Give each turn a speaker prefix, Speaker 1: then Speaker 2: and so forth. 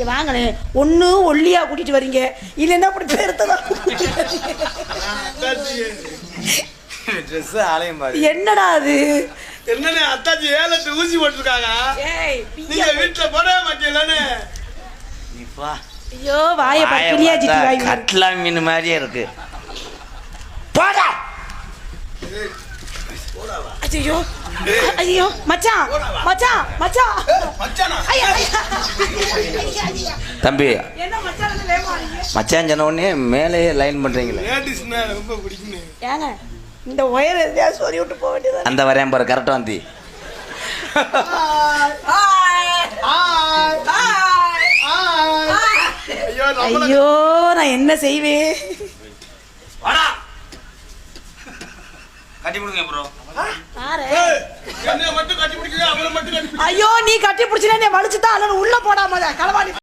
Speaker 1: இங்க வாங்களே. ஒண்ணு ஒல்லியா கூட்டிட்டு வர்றீங்க இல்லைன்னா அப்படி பெருத்ததா?
Speaker 2: ட்ரெஸ் ஆலயம் பாரு.
Speaker 1: என்னடா அது?
Speaker 3: என்னண்ணே அத்தாச்சி ஏலத்து ஊசி போட்டிருக்காங்க.
Speaker 1: ஏய்
Speaker 3: நீங்க வீட்டுல போடவே மாட்டீங்களானே
Speaker 1: ஐயோ வாயை
Speaker 2: வாய் கட்லா மீன் மாதிரியே இருக்கு. போடா.
Speaker 1: ஐயோ ஐயோ மச்சான் மச்சான் மச்சான்.
Speaker 3: மச்சானா.
Speaker 2: தம்பி
Speaker 1: என்ன மச்சான்
Speaker 2: சொன்ன உடனே மேலேயே லைன் பண்றீங்களே.
Speaker 3: லேடிஸ்னா ரொம்ப பிடிக்குமே.
Speaker 1: ஏங்க இந்த ஒயர் எதையாவது சொல்லி விட்டு போக வேண்டியது
Speaker 2: அந்த வரையன் பாரு கரெக்டா வந்து.
Speaker 3: ஐயோ
Speaker 1: நான் என்ன செய்வேன்?
Speaker 2: கட்டி ப்ரோ
Speaker 1: பாரு.
Speaker 3: என்ன மட்டும் கட்டி பிடிக்குது அவனை மட்டும் கட்டி
Speaker 1: ஐயோ நீ கட்டி பிடிச்சினே நீ வலிச்சு தான் அல்லது உள்ள போடாம களவாணி